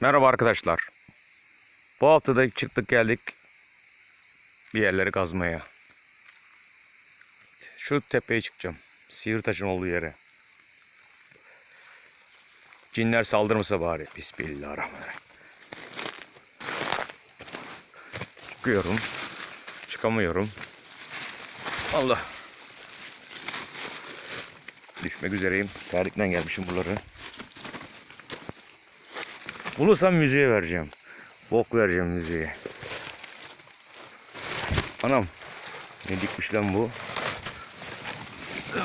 Merhaba arkadaşlar. Bu hafta da çıktık geldik bir yerleri kazmaya. Şu tepeye çıkacağım. Sivirtaş'ın olduğu yere. Cinler saldırmasa bari. Bismillahirrahmanirrahim. Çıkıyorum. Çıkamıyorum. Allah. Düşmek üzereyim. Terlikten gelmişim buraları. Bulursam müziğe vereceğim. Bok vereceğim müziğe. Anam. Ne dikmiş lan bu?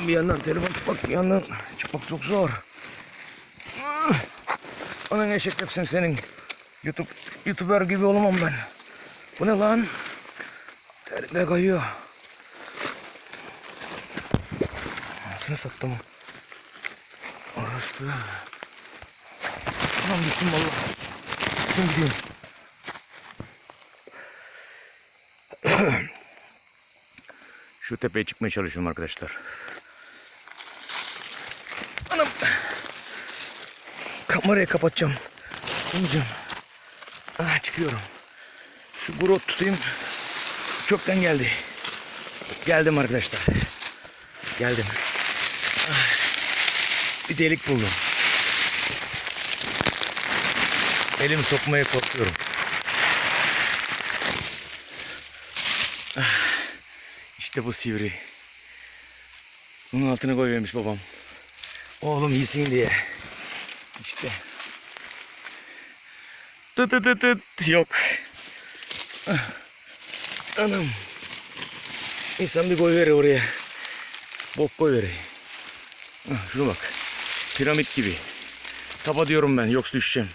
Bir yandan telefon çıkmak, bir yandan çıkmak çok zor. Anan eşek hepsin senin. YouTube, YouTuber gibi olamam ben. Bu ne lan? Terlikler kayıyor. Nasıl sattım? Orası. Anam düştüm valla. Düştüm gidiyorum. Şu tepeye çıkmaya çalışıyorum arkadaşlar. Anam. Kamerayı kapatacağım. Olmayacağım. Ah, çıkıyorum. Şu grot tutayım. Çöpten geldi. Geldim arkadaşlar. Geldim. Ah, Bir delik buldum. Elimi sokmaya korkuyorum. Ah, İşte bu sivri. Bunun altına koyuyormuş babam. Oğlum yesin diye. İşte. Tut tut tut tut. Yok. Ah, Anam. İnsan bir koy verir oraya. Bok koy verir. Ah, Şuna bak. Piramit gibi. Tapa diyorum ben. Yoksa düşeceğim.